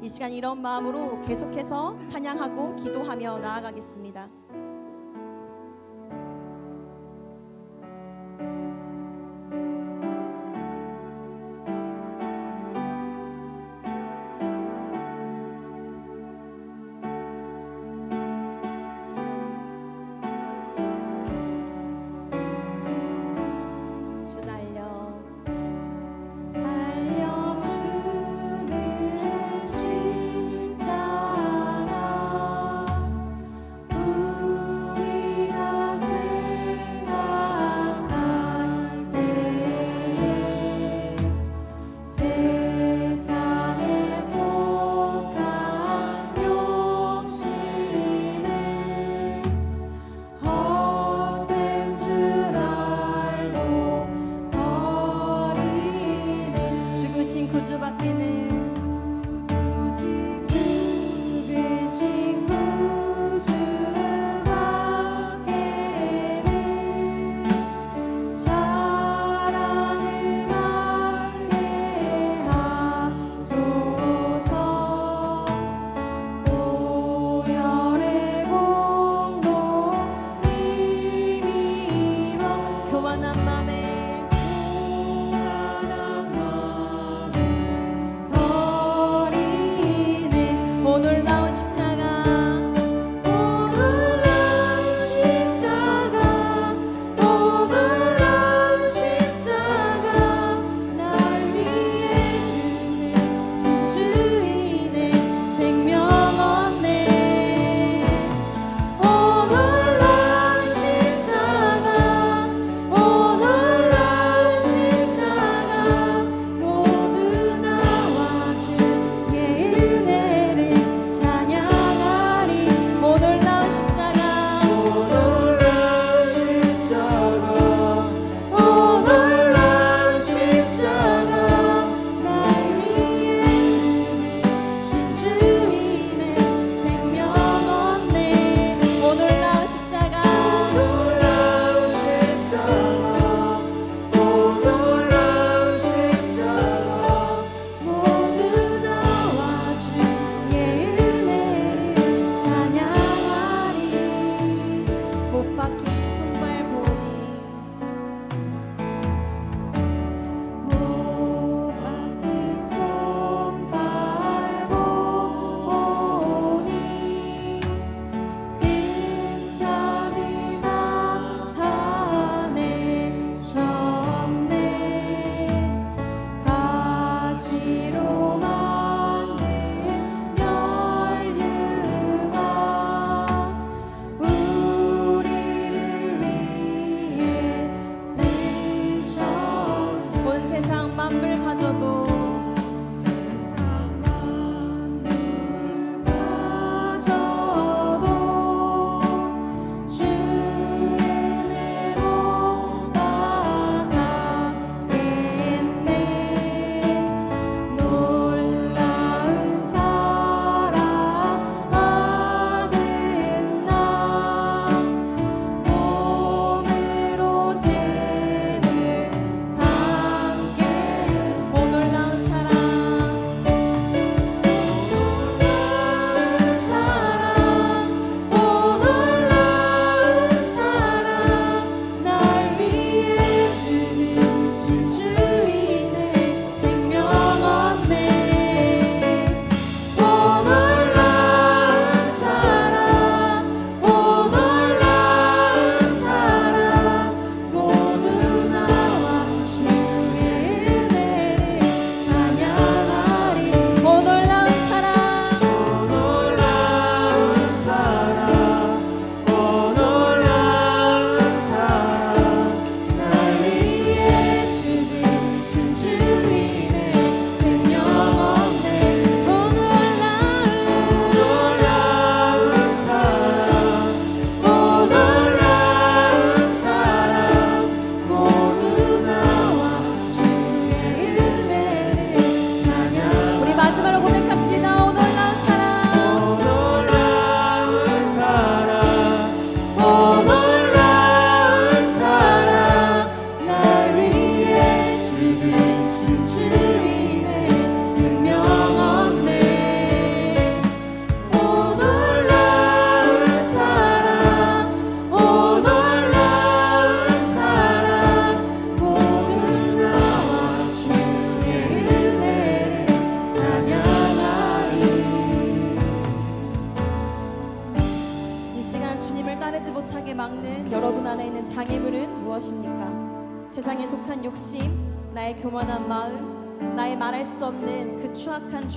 이 시간 이런 마음으로 계속해서 찬양하고 기도하며 나아가겠습니다.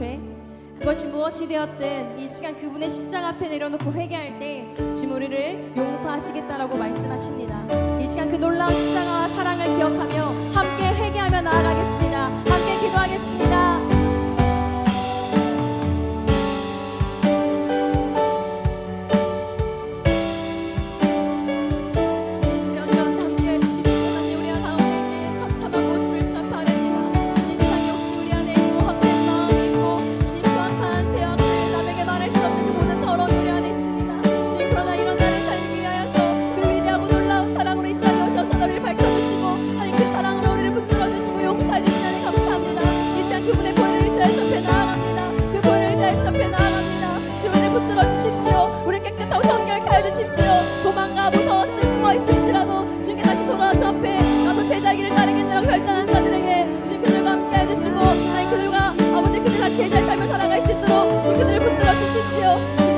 죄 그것이 무엇이 되었든 이 시간 그분의 십장 앞에 내려놓고 회개할 때 주님 우리를 용서하시겠다라고 말씀하십니다. 이 시간 그 놀라운 십자가와 사랑을 기억하며 함께 회개하며 나아가겠습니다. 함께 기도하겠습니다. 도망가십시오. 도망가 무서웠을 수가 있을지라도 주님께 다시 돌아와 주 앞에 나도 제자기를 따르겠느라고 결단한 자들에게 주님 그들과 함께 해주시고 하나님 그들과 아버지 그들 같이 제자의 삶을 살아갈 수 있도록 주님 그들을 붙들어 주십시오.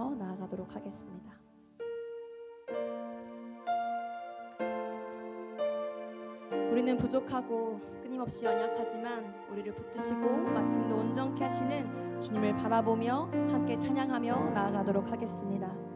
향하여 나아가도록 하겠습니다. 우리는 부족하고 끊임없이 연약하지만 우리를 붙드시고 마침내 온전케 하시는 주님을 바라보며 함께 찬양하며 나아가도록 하겠습니다.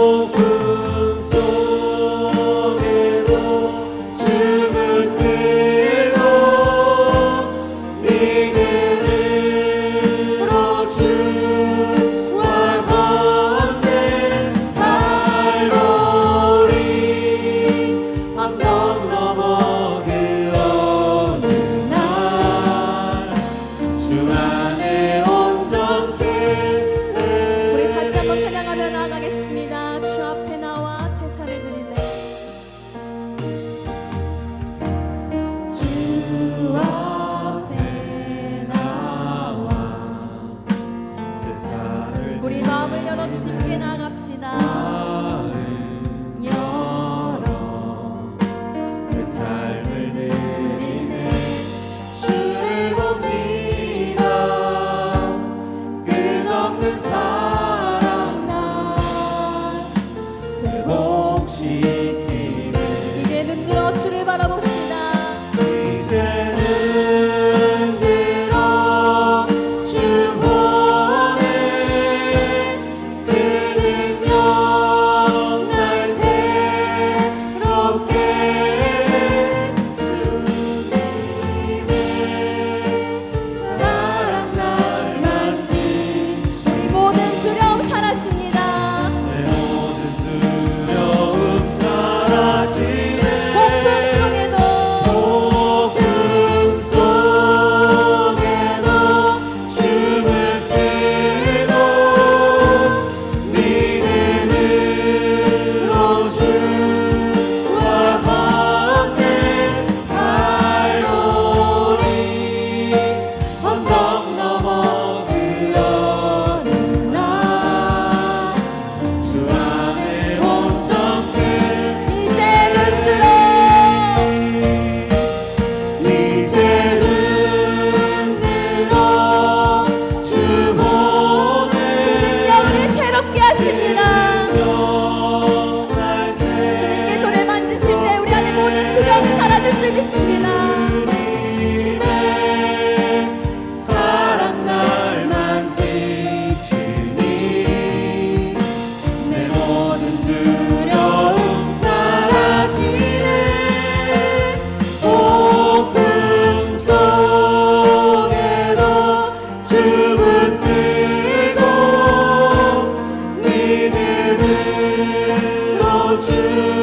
Oh. Yalot Simkena Rav 들어주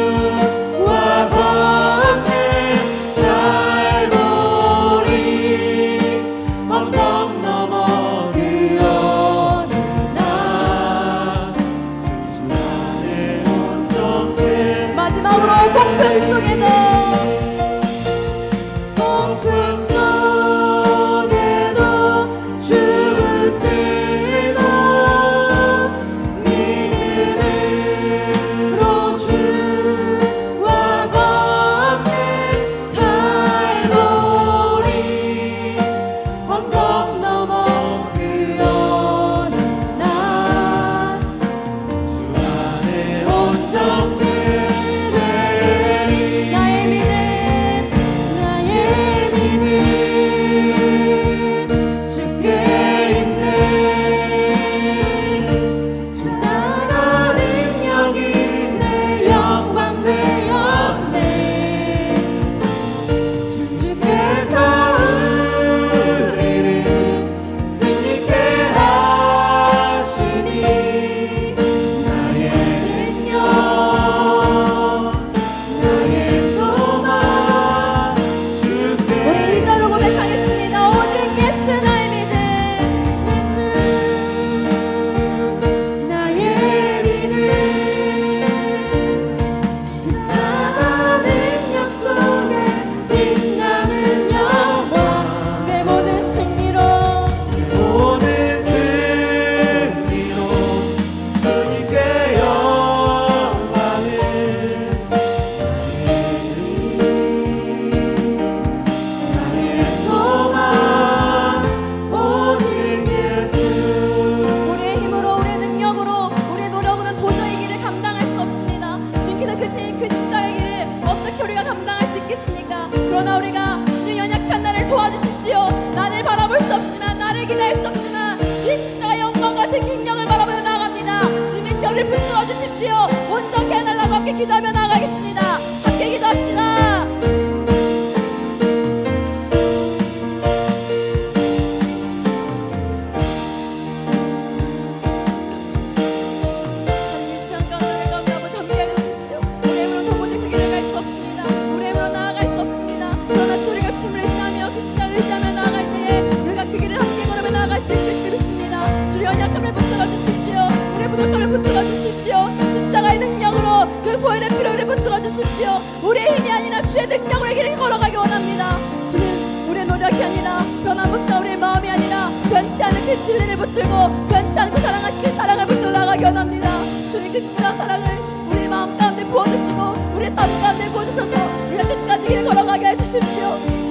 붙들어 주십시오. 십자가의 능력으로 그 보혈의 피로를 붙들어 주십시오. 우리의 힘이 아니라 주의 능력으로 이 길을 걸어가기 원합니다. 주님 우리의 노력이 아니라 변함없다 우리의 마음이 아니라 변치 않은 그 진리를 붙들고 변치 않고 사랑하시는 그 사랑을 붙들고 나가기 원합니다. 주님 그 십자가 사랑을 우리 마음 가운데 부어주시고 우리 삶 가운데 부어주셔서 우리가 끝까지 길을 걸어가게 해주십시오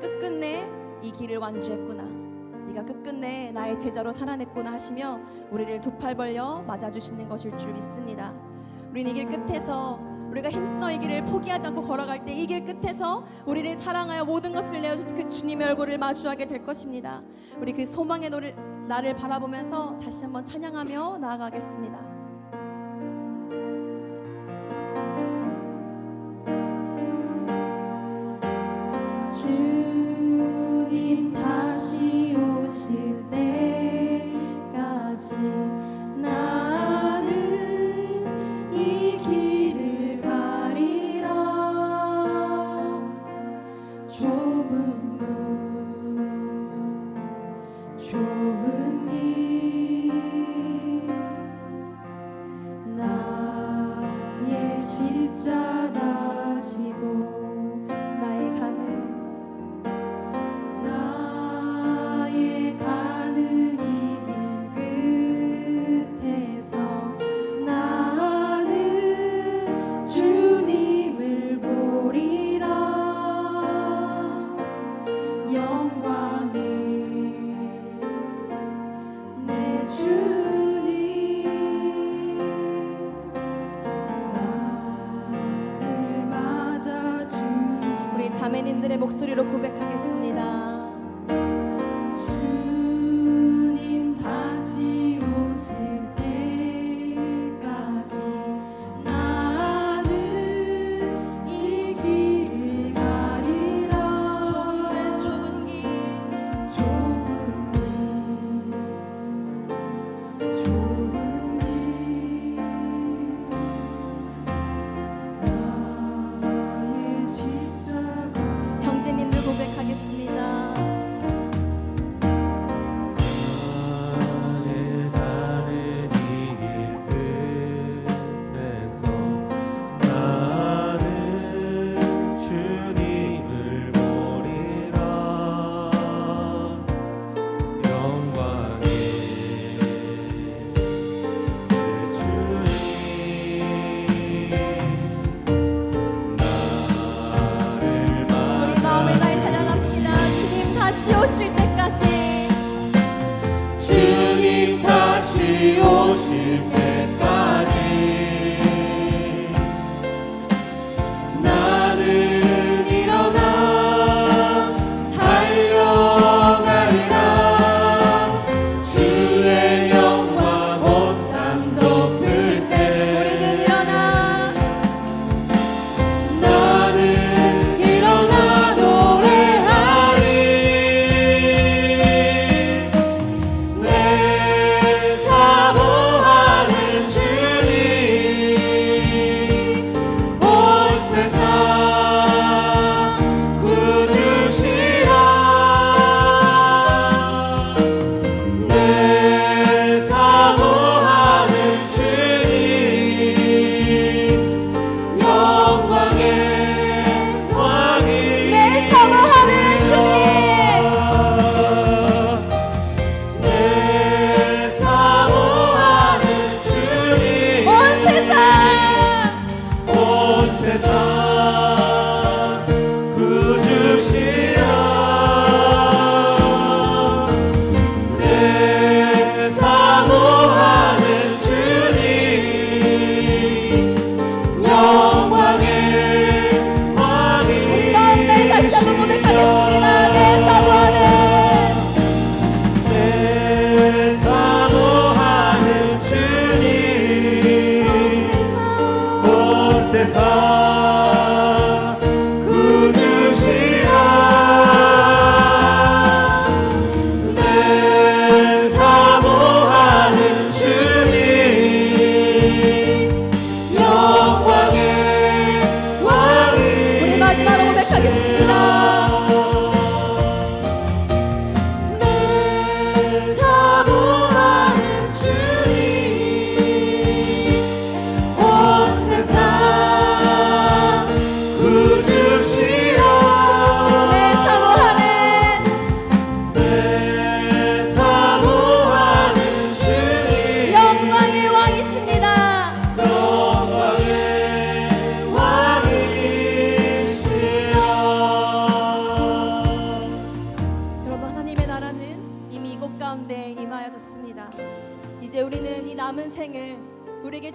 끝끝내 이 길을 완주했구나 네가 끝끝내 나의 제자로 살아냈구나 하시며 우리를 두 팔 벌려 맞아주시는 것일 줄 믿습니다 우리는 이 길 끝에서 우리가 힘써 이 길을 포기하지 않고 걸어갈 때 이 길 끝에서 우리를 사랑하여 모든 것을 내어주신 그 주님의 얼굴을 마주하게 될 것입니다. 우리 그 소망의 노를, 나를 바라보면서 다시 한번 찬양하며 나아가겠습니다. 자매님들의 목소리로 고백하겠습니다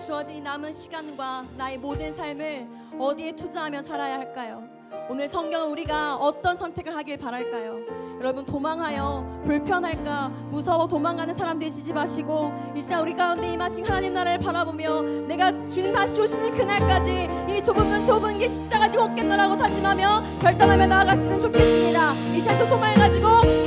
주어진 이 남은 시간과 나의 모든 삶을 어디에 투자하며 살아야 할까요? 오늘 성경은 우리가 어떤 선택을 하길 바랄까요? 여러분 도망하여 불편할까 무서워 도망가는 사람 되시지 마시고 이 시간 우리 가운데 임하신 하나님 나라를 바라보며 내가 주님 다시 오시는 그날까지 이문 좁은 게 십자가 지고 없겠노라고 다짐하며 결단하며 나아갔으면 좋겠습니다 이 시간 또 소망을 가지고